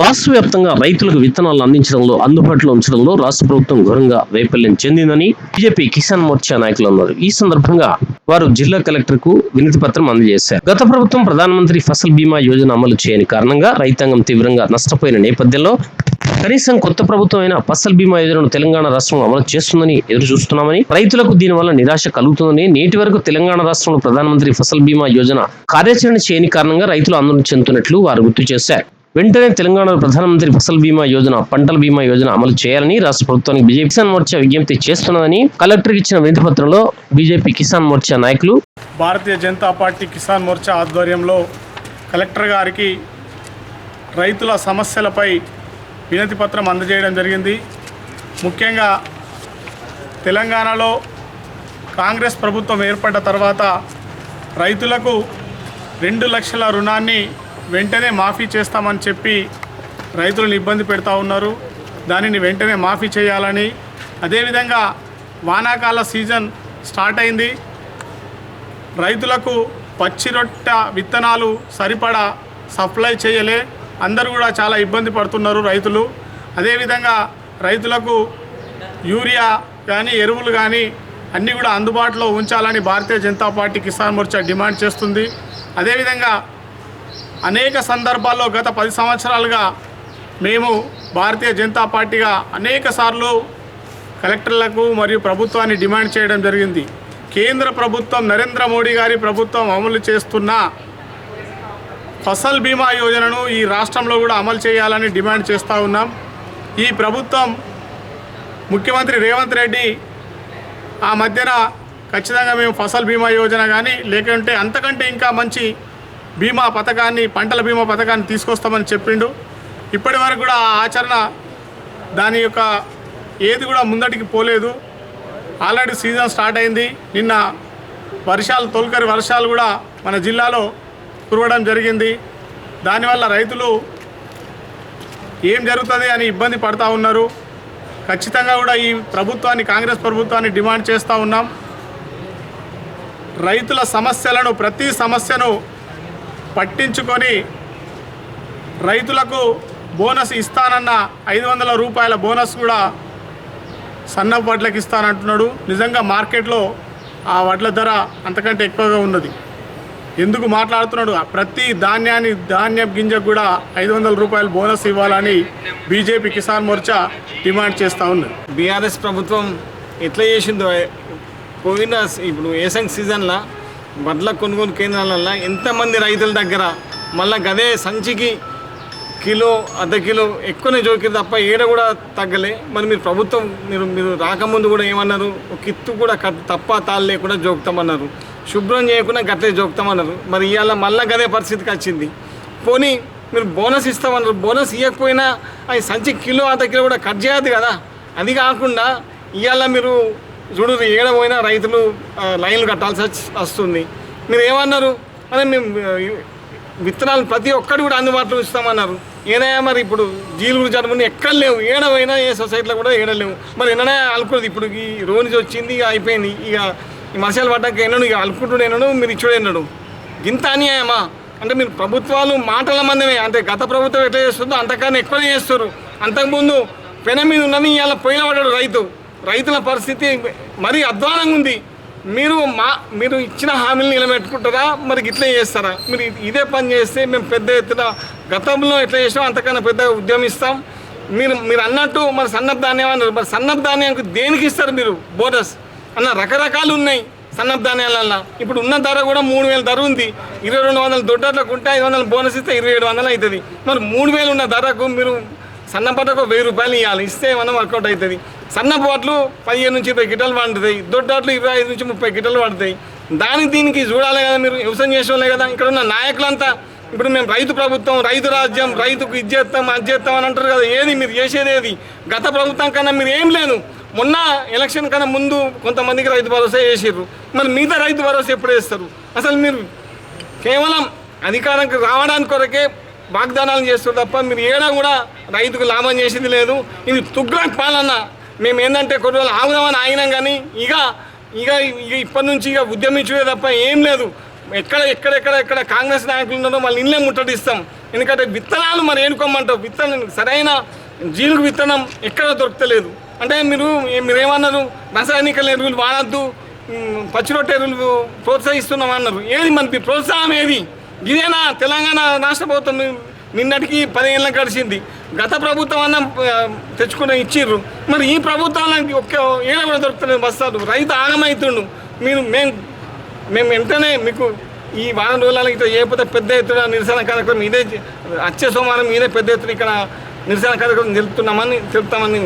రాష్ట్ర వ్యాప్తంగా రైతులకు విత్తనాలు అందించడంలో అందుబాటులో ఉంచడంలో రాష్ట్ర ప్రభుత్వం ఘోరంగా వైఫల్యం చెందిందని బీజేపీ కిసాన్ మోర్చా నాయకులు అన్నారు. ఈ సందర్భంగా వారు జిల్లా కలెక్టర్కు వినతి పత్రం అందజేశారు. గత ప్రభుత్వం ప్రధానమంత్రి ఫసల్ బీమా యోజన అమలు చేయని కారణంగా రైతాంగం తీవ్రంగా నష్టపోయిన నేపథ్యంలో కనీసం కొత్త ప్రభుత్వం అయిన ఫసల్ బీమా యోజనను తెలంగాణ రాష్ట్రం అమలు చేస్తుందని ఎదురు చూస్తున్నామని రైతులకు దీనివల్ల నిరాశ కలుగుతుందని నేటి వరకు తెలంగాణ రాష్ట్రంలో ప్రధానమంత్రి ఫసల్ బీమా యోజన కార్యాచరణ చేయని కారణంగా రైతులు ఆందోళన చెందుతున్నట్లు వారు గుర్తు చేశారు. వెంటనే తెలంగాణలో ప్రధానమంత్రి ఫసల్ బీమా యోజన పంటల బీమా యోజన అమలు చేయాలని రాష్ట్ర ప్రభుత్వానికి బీజేపీ కిసాన్ మోర్చా విజ్ఞప్తి చేస్తున్నదని కలెక్టర్ ఇచ్చిన వినతి పత్రంలో బీజేపీ కిసాన్ మోర్చా నాయకులు. భారతీయ జనతా పార్టీ కిసాన్ మోర్చా ఆధ్వర్యంలో కలెక్టర్ గారికి రైతుల సమస్యలపై వినతి పత్రం అందజేయడం జరిగింది. ముఖ్యంగా తెలంగాణలో కాంగ్రెస్ ప్రభుత్వం ఏర్పడ్డ తర్వాత రైతులకు రెండు లక్షల రుణాన్ని వెంటనే మాఫీ చేస్తామని చెప్పి రైతులను ఇబ్బంది పెడతా ఉన్నారు. దానిని వెంటనే మాఫీ చేయాలని. అదేవిధంగా వానాకాల సీజన్ స్టార్ట్ అయింది. రైతులకు పచ్చిరొట్ట విత్తనాలు సరిపడా సప్లై చేయలే. అందరూ కూడా చాలా ఇబ్బంది పడుతున్నారు రైతులు. అదేవిధంగా రైతులకు యూరియా కానీ ఎరువులు కానీ అన్నీ కూడా అందుబాటులో ఉంచాలని భారతీయ జనతా పార్టీ కిసాన్ మోర్చా డిమాండ్ చేస్తుంది. అదేవిధంగా అనేక సందర్భాల్లో గత పది సంవత్సరాలుగా మేము భారతీయ జనతా పార్టీగా అనేక సార్లు కలెక్టర్లకు మరియు ప్రభుత్వాన్ని డిమాండ్ చేయడం జరిగింది. కేంద్ర ప్రభుత్వం నరేంద్ర మోడీ గారి ప్రభుత్వం అమలు చేస్తున్న ఫసల్ బీమా యోజనను ఈ రాష్ట్రంలో కూడా అమలు చేయాలని డిమాండ్ చేస్తూ ఉన్నాం. ఈ ప్రభుత్వం ముఖ్యమంత్రి రేవంత్ రెడ్డి ఆ మధ్యన ఖచ్చితంగా మేము ఫసల్ బీమా యోజన కానీ లేకుంటే అంతకంటే ఇంకా మంచి బీమా పథకాన్ని పంటల బీమా పథకాన్ని తీసుకొస్తామని చెప్పిండు. ఇప్పటి వరకు కూడా ఆ ఆచరణ దాని యొక్క ఏది కూడా ముందటికి పోలేదు. ఆల్రెడీ సీజన్ స్టార్ట్ అయింది. నిన్న వర్షాలు తొలకరి వర్షాలు కూడా మన జిల్లాలో కురవడం జరిగింది. దానివల్ల రైతులు ఏం జరుగుతుంది అని ఇబ్బంది పడతా ఉన్నారు. ఖచ్చితంగా కూడా ఈ ప్రభుత్వాన్ని కాంగ్రెస్ ప్రభుత్వాన్ని డిమాండ్ చేస్తూ ఉన్నాం. రైతుల సమస్యలను ప్రతి సమస్యను పట్టించుకొని రైతులకు బోనస్ ఇస్తానన్న ఐదు వందల రూపాయల బోనస్ కూడా సన్న వడ్లకి ఇస్తానంటున్నాడు. నిజంగా మార్కెట్లో ఆ వడ్ల ధర అంతకంటే ఎక్కువగా ఉన్నది. ఎందుకు మాట్లాడుతున్నాడు? ప్రతి ధాన్యాన్ని ధాన్యం గింజకు కూడా ఐదు వందల రూపాయలు బోనస్ ఇవ్వాలని బీజేపీ కిసాన్ మోర్చా డిమాండ్ చేస్తూ ఉన్నది. బీఆర్ఎస్ ప్రభుత్వం ఎట్లా చేసిందో పోయిన ఇప్పుడు ఏసంగ్ సీజన్లో వడ్ల కొనుగోలు కేంద్రాలల్లో ఎంతమంది రైతుల దగ్గర మళ్ళా గదే సంచికి కిలో అర్ధ కిలో ఎక్కువనే జోకిరు తప్ప ఏడ కూడా తగ్గలే. మరి మీరు ప్రభుత్వం మీరు మీరు రాకముందు కూడా ఏమన్నారు? ఒక కిత్తు కూడా కట్- తప్ప తాళ్ళు లేకుండా జోకుతామన్నారు. శుభ్రం చేయకుండా గట్లే జోకుతామన్నారు. మరి ఇవాళ మళ్ళా గదే పరిస్థితికి వచ్చింది. పోనీ మీరు బోనస్ ఇస్తామన్నారు. బోనస్ ఇవ్వకపోయినా అది సంచి కిలో అర్ధ కిలో కూడా కట్ చేయద్దు కదా. అది కాకుండా ఇవాళ మీరు చూడు ఏడ పోయినా రైతులు లైన్లు కట్టాల్సి వచ్చి- వస్తుంది. మీరు ఏమన్నారు? అదే మేము విత్తనాలు ప్రతి ఒక్కటి కూడా అందుబాటులో ఇస్తామన్నారు. ఏదైనా మరి ఇప్పుడు జీలుగురు జన్మని ఎక్కడ లేవు. ఏడవైనా ఏ సొసైటీలో కూడా ఏడలేవు మరి ఎన్నడే అనుకున్నది ఇప్పుడు ఈ రోనిజ్ వచ్చింది ఇక అయిపోయింది. ఇక ఈ మసాలు పడ్డాక ఎన్నడు ఇక అలుకుంటుడు ఎన్నడు మీరు ఇచ్చుడు ఎన్నడు ఇంత అన్యాయమా? అంటే మీరు ప్రభుత్వాలు మాటల మందమే. అంటే గత ప్రభుత్వం ఎట్లా చేస్తుందో అంతకన్నా ఎక్కువనే చేస్తారు అంతకుముందు పెన మీద ఉన్నది ఇవాళ పోయిన పడ్డాడు రైతు. రైతుల పరిస్థితి మరీ అధ్వానంగా ఉంది. మీరు మా మీరు ఇచ్చిన హామీలు నిలబెట్టుకుంటారా? మరి ఇట్లా చేస్తారా? మీరు ఇదే పని చేస్తే మేము పెద్ద ఎత్తున గతంలో ఎట్లా చేసాం అంతకన్నా పెద్ద ఉద్యమిస్తాం మీరు మీరు అన్నట్టు మరి సన్నద్ధ ధాన్యం అన్నారు మరి సన్నద్ధ ధాన్యానికి దేనికి ఇస్తారు మీరు? బోనస్. అన్న రకరకాలు ఉన్నాయి సన్నద్ధ ఇప్పుడు ఉన్న ధర కూడా మూడు వేల ధర ఉంది. ఇరవై రెండు వందల దొడ్డట్లకు ఉంటే ఐదు వందలు బోనస్ ఇస్తే ఇరవై ఏడు వందలు అవుతుంది మరి మూడు వేలు ఉన్న ధరకు మీరు సన్నపటకు వెయ్యి రూపాయలు ఇవ్వాలి ఇస్తే మనం వర్కౌట్ అవుతుంది. సన్నపోట్లు పదిహేను నుంచి ఇరవై గిట్టలు పండుతాయి దొడ్డాట్లు ఇరవై ఐదు నుంచి ముప్పై గిట్టలు పడతాయి దానికి దీనికి చూడాలి కదా మీరు వ్యవసాయం చేసేవాళ్ళే కదా ఇక్కడ ఉన్న నాయకులంతా. ఇప్పుడు మేము రైతు ప్రభుత్వం రైతు రాజ్యం రైతుకు ఇది చేస్తాం అది చేస్తాం అని అంటారు కదా ఏది మీరు చేసేది ఏది? గత ప్రభుత్వం కన్నా మీరు ఏం లేదు. మొన్న ఎలక్షన్ కన్నా ముందు కొంతమందికి రైతు భరోసా చేసారు మరి మిగతా రైతు భరోసా ఎప్పుడు వేస్తారు అసలు మీరు కేవలం అధికారానికి రావడానికి కొరకే వాగ్దానాలు చేస్తారు తప్ప మీరు ఏడా కూడా రైతుకు లాభం చేసేది లేదు. ఇది తుగ్లక్ పాలన. మేము ఏంటంటే కొన్ని రోజులు ఆగుదామని ఆగినాం కానీ ఇక ఇక ఇక ఇప్పటి నుంచి ఇక ఉద్యమించే తప్ప ఏం లేదు. ఎక్కడ ఎక్కడెక్కడ ఎక్కడ కాంగ్రెస్ నాయకులు ఉన్నారో వాళ్ళు ఇళ్ళే ముట్టడిస్తాం. ఎందుకంటే విత్తనాలు మరి ఏనుకోమంటావు? విత్తనం సరైన జీలుగు విత్తనం ఎక్కడ దొరకలేదు. అంటే మీరు మీరేమన్నారు రసాయనిక ఎరువులు వాడద్దు పచ్చి రొట్టె ఎరువులు ప్రోత్సహిస్తున్నాం అన్నారు. ఏది మనకి ప్రోత్సాహం ఏది? ఇదేనా? తెలంగాణ రాష్ట్ర ప్రభుత్వం నిన్నటికి పదిహేళ్ళ గడిచింది. గత ప్రభుత్వం అన్న ఆ, తెచ్చుకుని ఇచ్చిర్రు. మరి ఈ ప్రభుత్వానికి ఒక్క ఏడ కూడా దొరుకుతున్నాయి బస్తాలు రైతు ఆగమవుతుండు మీరు మేము మేము వెంటనే మీకు ఈ వారం రోజులలో ఇట్లా చేయకపోతే పెద్ద ఎత్తున నిరసన కార్యక్రమం ఇదే వచ్చే సోమవారం ఇదే పెద్ద ఎత్తున ఇక్కడ నిరసన కార్యక్రమం తెలుపుతున్నామని తెలుపుతామని